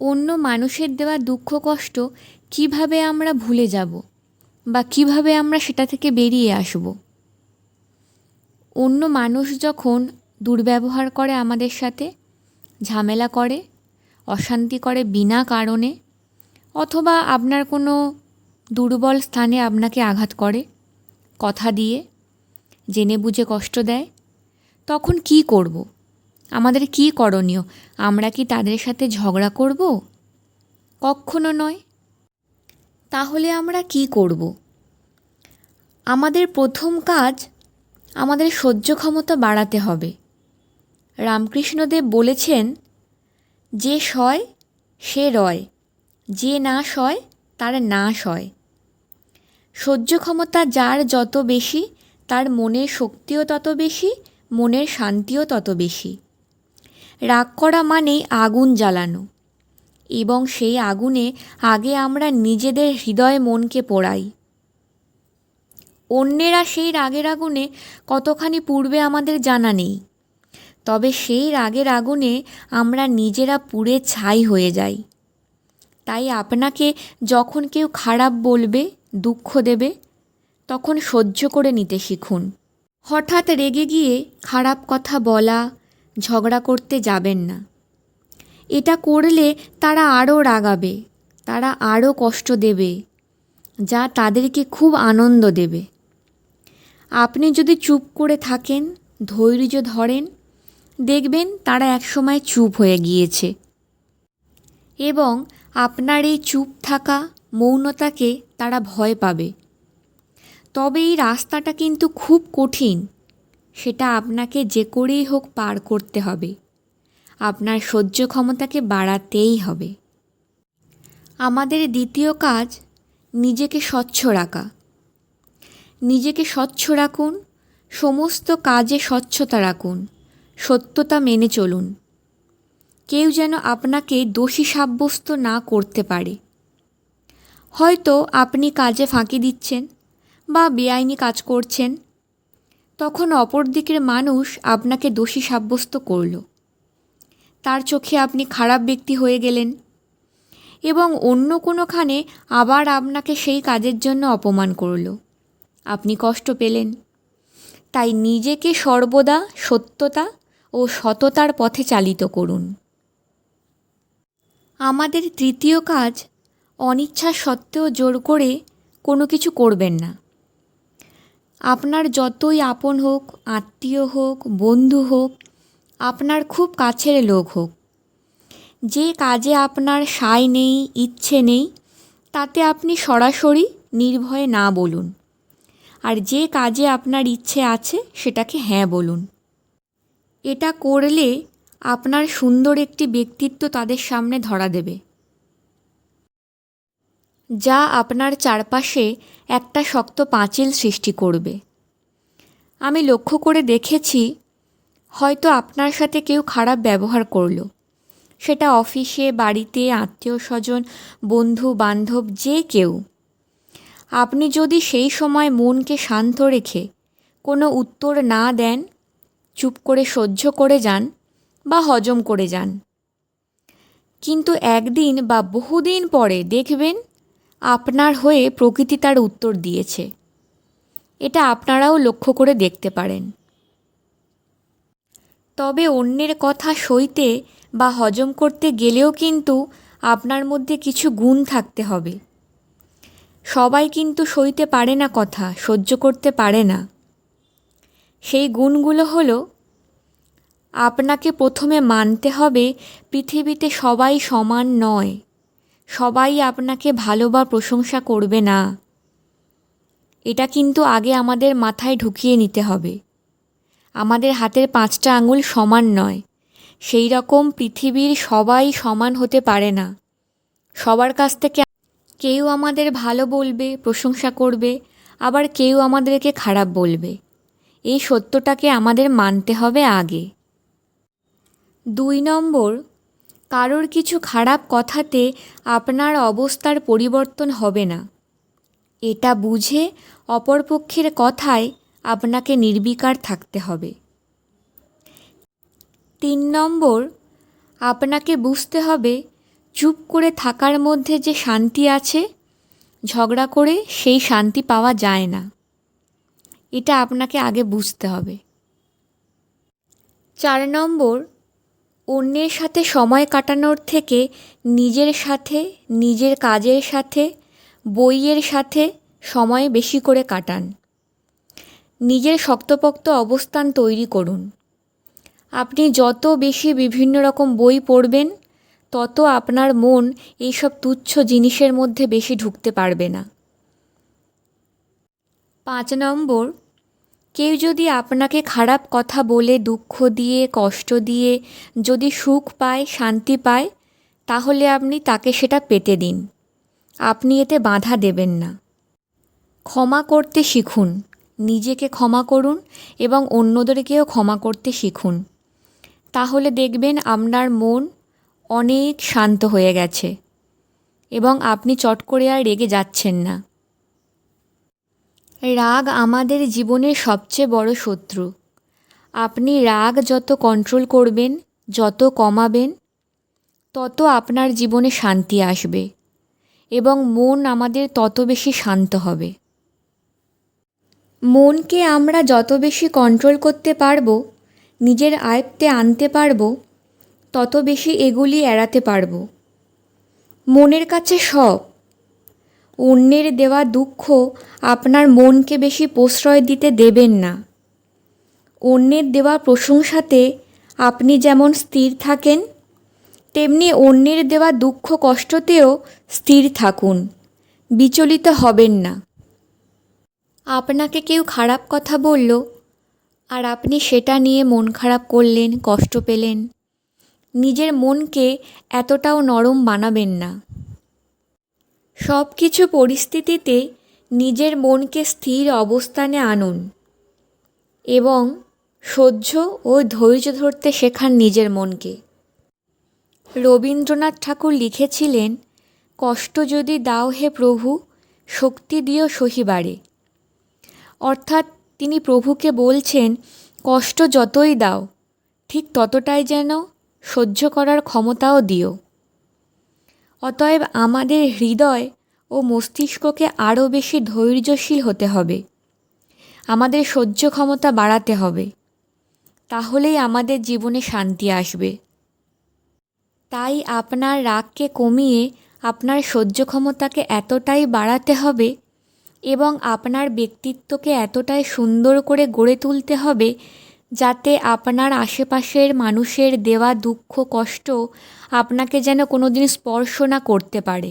অন্য মানুষের দেওয়া দুঃখ, কষ্ট কীভাবে আমরা ভুলে যাব বা কীভাবে আমরা সেটা থেকে বেরিয়ে আসব? অন্য মানুষ যখন দুর্ব্যবহার করে আমাদের সাথে, ঝামেলা করে, অশান্তি করে বিনা কারণে, অথবা আপনার কোনো দুর্বল স্থানে আপনাকে আঘাত করে, কথা দিয়ে, জেনে বুঝে কষ্ট দেয়, তখন কী করব? আমাদের কী করণীয়? আমরা কি তাদের সাথে ঝগড়া করব? কক্ষনো নয়। তাহলে আমরা কি করব? আমাদের প্রথম কাজ আমাদের সহ্য ক্ষমতা বাড়াতে হবে। রামকৃষ্ণদেব বলেছেন, যে সয়, সে রয়। যে না সয়, তার না সয়। সহ্য ক্ষমতা যার যত বেশি, তার মনের শক্তিও তত বেশি, মনের শান্তিও তত বেশি। রাগ করা মানেই আগুন জ্বালানো। এবং সেই আগুনে আগে আমরা নিজেদের হৃদয় মনকে পোড়াই। অন্যেরা সেই রাগের আগুনে কতখানি পূর্বে আমাদের জানা নেই। তবে সেই রাগের আগুনে আমরা নিজেরা পুড়ে ছাই হয়ে যাই। তাই আপনাকে যখন কেউ খারাপ বলবে, দুঃখ দেবে, তখন সহ্য করে নিতে শিখুন। হঠাৎ রেগে গিয়ে খারাপ কথা বলা ঝগড়া করতে যাবেন না। এটা করলে তারা আরও রাগাবে, তারা আরও কষ্ট দেবে, যা তাদেরকে খুব আনন্দ দেবে। আপনি যদি চুপ করে থাকেন, ধৈর্য ধরেন, দেখবেন তারা একসময় চুপ হয়ে গিয়েছে। এবং আপনার এই চুপ থাকা মৌনতাকে তারা ভয় পাবে। তবে এই রাস্তাটা কিন্তু খুব কঠিন। সেটা আপনাকে যে করেই হোক পার করতে হবে। আপনার সহ্য ক্ষমতাকে বাড়াতেই হবে। আমাদের দ্বিতীয় কাজ, নিজেকে স্বচ্ছ রাখা। নিজেকে স্বচ্ছ রাখুন, সমস্ত কাজে স্বচ্ছতা রাখুন, সত্যতা মেনে চলুন। কেউ যেন আপনাকে দোষী সাব্যস্ত না করতে পারে। হয়তো আপনি কাজে ফাঁকি দিচ্ছেন বা বেআইনি কাজ করছেন তখন অপর দিকের মানুষ আপনাকে দোষী সাব্যস্ত করল। তার চোখে আপনি খারাপ ব্যক্তি হয়ে গেলেন এবং অন্য কোনোখানে আবার আপনাকে সেই কাজের জন্য অপমান করল। আপনি কষ্ট পেলেন। তাই নিজেকে সর্বদা সত্যতা ও সততার পথে চালিত করুন। আমাদের তৃতীয় কাজ অনিচ্ছা সত্ত্বেও জোর করে কোনো কিছু করবেন না। আপনার যতই আপন হোক, আত্মীয় হোক, বন্ধু হোক, আপনার খুব কাছের লোক হোক। যে কাজে আপনার সায় নেই, ইচ্ছে নেই, তাতে আপনি সরাসরি নির্ভয়ে না বলুন। আর যে কাজে আপনার ইচ্ছে আছে, সেটাকে হ্যাঁ বলুন। এটা করলে আপনার সুন্দর একটি ব্যক্তিত্ব তাদের সামনে ধরা দেবে। যা আপনার চারপাশে একটা শক্ত পাঁচিল সৃষ্টি করবে। আমি লক্ষ্য করে দেখেছি, হয়তো আপনার সাথে কেউ খারাপ ব্যবহার করল। সেটা অফিসে, বাড়িতে আত্মীয় স্বজন বন্ধু বান্ধব যে কেউ। আপনি যদি সেই সময় মনকে শান্ত রেখে কোনো উত্তর না দেন, চুপ করে সহ্য করে যান বা হজম করে যান। কিন্তু একদিন বা বহুদিন পরে দেখবেন আপনার হয়ে প্রকৃতি তার উত্তর দিয়েছে। এটা আপনারাও লক্ষ্য করে দেখতে পারেন। তবে অন্যের কথা সইতে বা হজম করতে গেলেও কিন্তু আপনার মধ্যে কিছু গুণ থাকতে হবে। সবাই কিন্তু সইতে পারে না কথা, সহ্য করতে পারে না। সেই গুণগুলো হলো, আপনাকে প্রথমে মানতে হবে পৃথিবীতে সবাই সমান নয়। সবাই আপনাকে ভালো বা প্রশংসা করবে না। এটা কিন্তু আগে আমাদের মাথায় ঢুকিয়ে নিতে হবে। আমাদের হাতের পাঁচটা আঙুল সমান নয়। সেই রকম পৃথিবীর সবাই সমান হতে পারে না। সবার কাছ থেকে কেউ আমাদের ভালো বলবে, প্রশংসা করবে, আবার কেউ আমাদেরকে খারাপ বলবে। এই সত্যটাকে আমাদের মানতে হবে আগে। দুই নম্বর কারোর কিছু খারাপ কথাতে আপনার অবস্থার পরিবর্তন হবে না। এটা বুঝে অপরপক্ষের কথায় আপনাকে নির্বিকার থাকতে হবে। তিন নম্বর, আপনাকে বুঝতে হবে চুপ করে থাকার মধ্যে যে শান্তি আছে, ঝগড়া করে সেই শান্তি পাওয়া যায় না। এটা আপনাকে আগে বুঝতে হবে। চার নম্বর অন্যের সাথে সময় কাটানোর থেকে নিজের সাথে, নিজের কাজের সাথে, বইয়ের সাথে সময় বেশি করে কাটান। নিজের শক্তপোক্ত অবস্থান তৈরি করুন। আপনি যত বেশি বিভিন্ন রকম বই পড়বেন, তত আপনার মন এইসব তুচ্ছ জিনিসের মধ্যে বেশি ঢুকতে পারবে না। পাঁচ নম্বর কেউ যদি আপনাকে খারাপ কথা বলে, দুঃখ দিয়ে, কষ্ট দিয়ে, যদি সুখ পায়, শান্তি পায়, তাহলে আপনি তাকে সেটা পেতে দিন। আপনি এতে বাধা দেবেন না। ক্ষমা করতে শিখুন। নিজেকে ক্ষমা করুন এবং অন্যদেরকেও ক্ষমা করতে শিখুন। তাহলে দেখবেন আপনার মন অনেক শান্ত হয়ে গেছে এবং আপনি চট করে আর রেগে যাচ্ছেন না। রাগ আমাদের জীবনের সবচেয়ে বড় শত্রু। আপনি রাগ যত কন্ট্রোল করবেন, যত কমাবেন, তত আপনার জীবনে শান্তি আসবে এবং মন আমাদের তত বেশি শান্ত হবে। মনকে আমরা যত বেশি কন্ট্রোল করতে পারব, নিজের আয়ত্তে আনতে পারব, তত বেশি এগুলি এড়াতে পারব। মনের কাছে সব অন্যের দেওয়া দুঃখ আপনার মনকে বেশি প্রশ্রয় দিতে দেবেন না। অন্যের দেওয়া প্রশংসাতে আপনি যেমন স্থির থাকেন, তেমনি অন্যের দেওয়া দুঃখ কষ্টতেও স্থির থাকুন, বিচলিত হবেন না। আপনাকে কেউ খারাপ কথা বলল আর আপনি সেটা নিয়ে মন খারাপ করলেন, কষ্ট পেলেন, নিজের মনকে এতটাও নরম বানাবেন না। সব কিছু পরিস্থিতিতে নিজের মনকে স্থির অবস্থানে আনুন এবং সহ্য ও ধৈর্য ধরতে শেখান নিজের মনকে। রবীন্দ্রনাথ ঠাকুর লিখেছিলেন, কষ্ট যদি দাও হে প্রভু, শক্তি দিও সহিবারে। অর্থাৎ তিনি প্রভুকে বলছেন, কষ্ট যতই দাও, ঠিক ততটাই যেন সহ্য করার ক্ষমতাও দিও। অতএব আমাদের হৃদয় ও মস্তিষ্ককে আরও বেশি ধৈর্যশীল হতে হবে। আমাদের সহ্য ক্ষমতা বাড়াতে হবে। তাহলেই আমাদের জীবনে শান্তি আসবে। তাই আপনার রাগকে কমিয়ে আপনার সহ্য ক্ষমতাকে এতটাই বাড়াতে হবে এবং আপনার ব্যক্তিত্বকে এতটাই সুন্দর করে গড়ে তুলতে হবে যাতে আপনার আশেপাশের মানুষের দেওয়া দুঃখ কষ্ট আপনাকে যেন কোনোদিন স্পর্শ না করতে পারে।